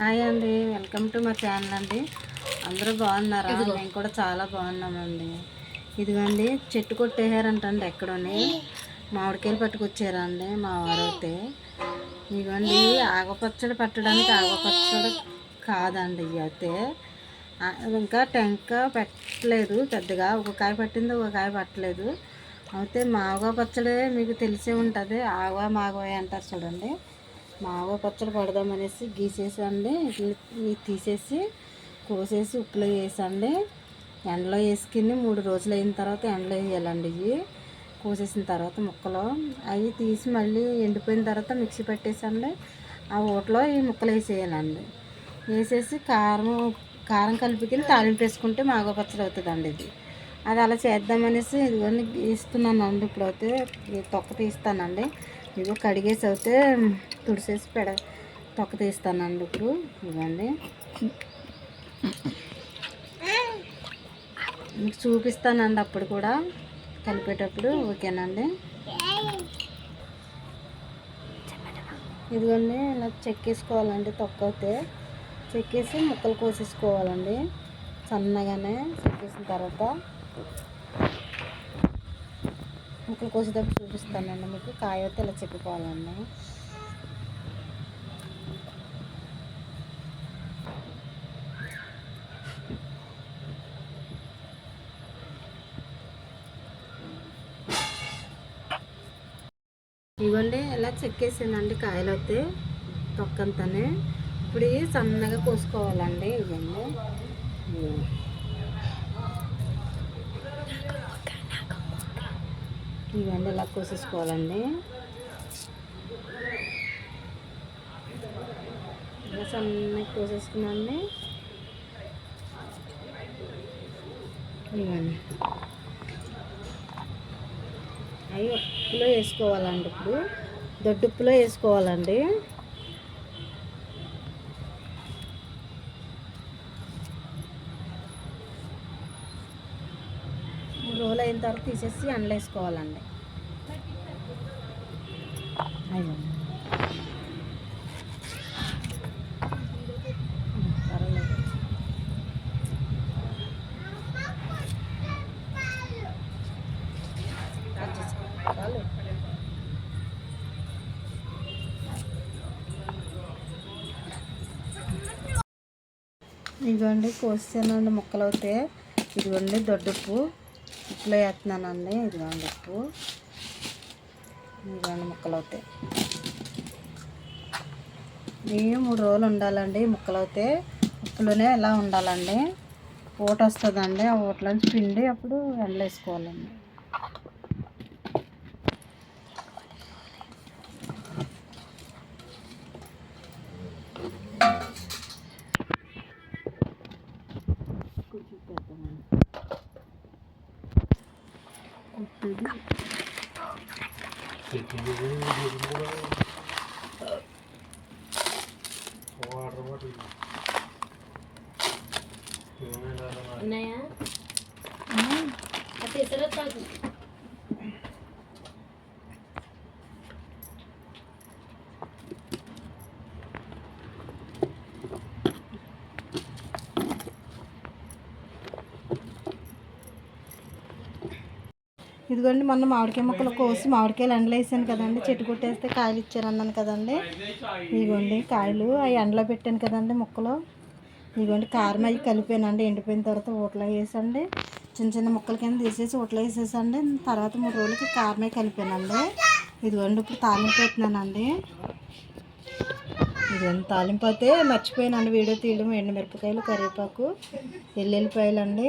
Hi అండి. Welcome to మా channel అండి. అందరూ బాగున్నారా? మేము కూడా చాలా బాగున్నామండి. ఇదిగోండి చెట్టు కొట్టేశారంటండి ఎక్కడోని. మామిడికాయలు పట్టుకొచ్చారా అండి మా వారైతే. ఇదిగోండి ఆగపచ్చడి పట్టడానికి ఆగపచ్చడి కాదండి ఇవి అయితే. ఇంకా టెంక పెట్టలేదు పెద్దగా ఒక కాయ పట్టింది ఒక కాయ పట్టలేదు. అయితే మాగా పచ్చడి మీకు తెలిసే ఉంటుంది. ఆగా మాగవ అంటారు చూడండి. మాగా పచ్చడి పడదామనేసి గీసేసండి ఇట్లా తీసేసి కోసేసి ఉప్పులో వేసండి ఎండలో వేసుకుని మూడు రోజులు అయిన తర్వాత ఎండలో వేయాలండి ఇవి. కోసేసిన తర్వాత ముక్కలు. అవి తీసి మళ్ళీ ఎండిపోయిన తర్వాత మిక్సీ పెట్టేసండి. ఆ ఊటలో ఈ ముక్కలు వేసేయాలండి. వేసేసి కారం కారం కలిపికి తాలింపు వేసుకుంటే మాగో పచ్చడి అవుతుందండి ఇది. అది అలా చేద్దామనేసి ఇదిగోండి ఇస్తున్నానండి ఇప్పుడైతే తొక్క తీస్తానండి. ఇదిగో కడిగేసి అయితే తుడిసేసి పెడ తొక్క తీస్తానండి ఇప్పుడు. ఇవ్వండి మీకు చూపిస్తానండి అప్పుడు కూడా కలిపేటప్పుడు ఓకేనండి? ఇదిగోండి ఇలా చెక్కేసుకోవాలండి తొక్క అయితే. చెక్కేసి ముక్కలు కోసేసుకోవాలండి. సన్నగానే చెక్కేసిన తర్వాత. ముక్కలు కోసేటప్పుడు చూపిస్తానండి. మీకు కాయ అయితే ఇలా చెక్కుకోవాలండి ఇవ్వండి ఇలా చెక్కేసానండి కాయలు అయితే తొక్కంతనే. ఇప్పుడు సన్నగా కోసుకోవాలండి ఇవన్నీ ఇవ్వండి. ఇలా కోసేసుకోవాలండి. ఇలా సన్నగా కోసేసుకున్నాండి ఇవ్వండి అవి ఉప్పులో వేసుకోవాలండి ఇప్పుడు. దొడ్డుప్పులో వేసుకోవాలండి. మూడు రోజులు అయిన తర్వాత తీసేసి ఎండలో వేసుకోవాలండి అయ్యో పర్వాలేదు కట్ చేసుకో. చాలు. ఇదిగోండి కోసానండి ముక్కలు అవుతే ఇదిగోండి దొడ్డుప్పు. ఉప్పులో వేస్తున్నానండి. ఇదిగోండి ఉప్పు. రెండు ముక్కలు అవుతాయి. ఇవి మూడు రోజులు ఉండాలండి. ముక్కలు అయితే ఉప్పులోనే ఎలా ఉండాలండి? ఊట వస్తుందండి. ఆ ఊటలోంచి పిండి అప్పుడు ఎండలేసుకోవాలండి. Ini ya. Hmm. Tapi seret lagi. ఇదిగోండి మొన్న మామిడికాయ ముక్కలు కోసి మామిడికాయలు ఎండలో వేసాను కదండి. చెట్టు కొట్టేస్తే కాయలు ఇచ్చారు అన్నాను కదండి. ఇదిగోండి కాయలు అవి ఎండలో పెట్టాను కదండి మొక్కలు. ఇదిగోండి కారం అవి కలిపానండి. ఎండిపోయిన తర్వాత ఊట్లో వేసండి చిన్న చిన్న ముక్కల కింద తీసేసి ఊట్లో వేసేసండి తర్వాత మూడు రోజులకి కారం అవి కలిపానండి. ఇదిగోండి ఇప్పుడు తాలింపు పెట్టినానండి ఇదిగోండి తాలింపు అయితే మర్చిపోయానండి. వీడియో తీయడం ఎండుమిరపకాయలు కరివేపాకు ఎల్లుల్లిపాయలు అండి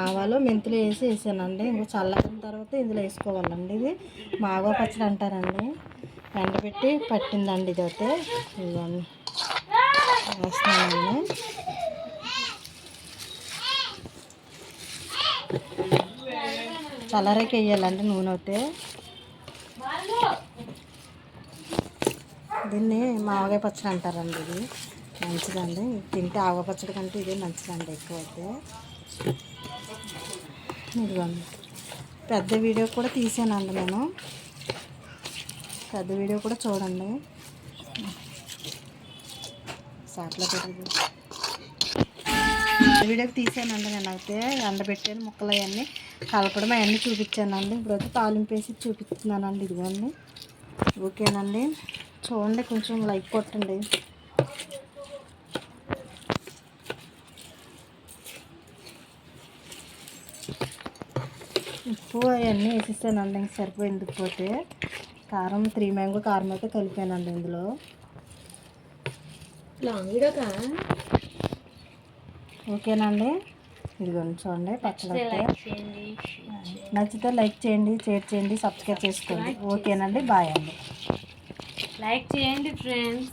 ఆవాలు మెంతులు వేసి వేసానండి. ఇంకో చల్లారిన తర్వాత ఇందులో వేసుకోవాలండి ఇది. మాగో పచ్చడి అంటారండి. ఎండబెట్టి పట్టిందండి ఇది అయితే ఇదిగోండి. వేస్తున్నానండి. చల్లరకి వేయాలండి నూనె అయితే. దీన్ని మామగాయ పచ్చడి అంటారండి ఇది. మంచిదండి. తింటే ఆవ పచ్చడి కంటే ఇదే మంచిదండి ఎక్కువ అయితే ఇదిగోండి పెద్ద వీడియో కూడా తీసానండి నేను. పెద్ద వీడియో కూడా చూడండి. సాట్లో పెద్ద వీడియోకి తీసానండి నేను అయితే. ఎండబెట్టాను ముక్కలు అవన్నీ. కలపడం అవన్నీ చూపించానండి ఇప్పుడు అయితే తాలింపు వేసి చూపిస్తున్నానండి ఇదిగోండి ఓకేనండి. చూడండి కొంచెం లైక్ కొట్టండి. ఉప్పు అవన్నీ వేసేసానండి ఇంక సరిపోయింది పోతే. కారం త్రీ మ్యాంగో కారం అయితే కలిపానండి ఇందులో. ఓకేనండి ఇదిగోండి చూడండి పచ్చడి. నచ్చితే లైక్ చేయండి షేర్ చేయండి. సబ్స్క్రైబ్ చేసుకోండి. ఓకేనండి బాయ్ అండి. లైక్ చేయండి ఫ్రెండ్స్.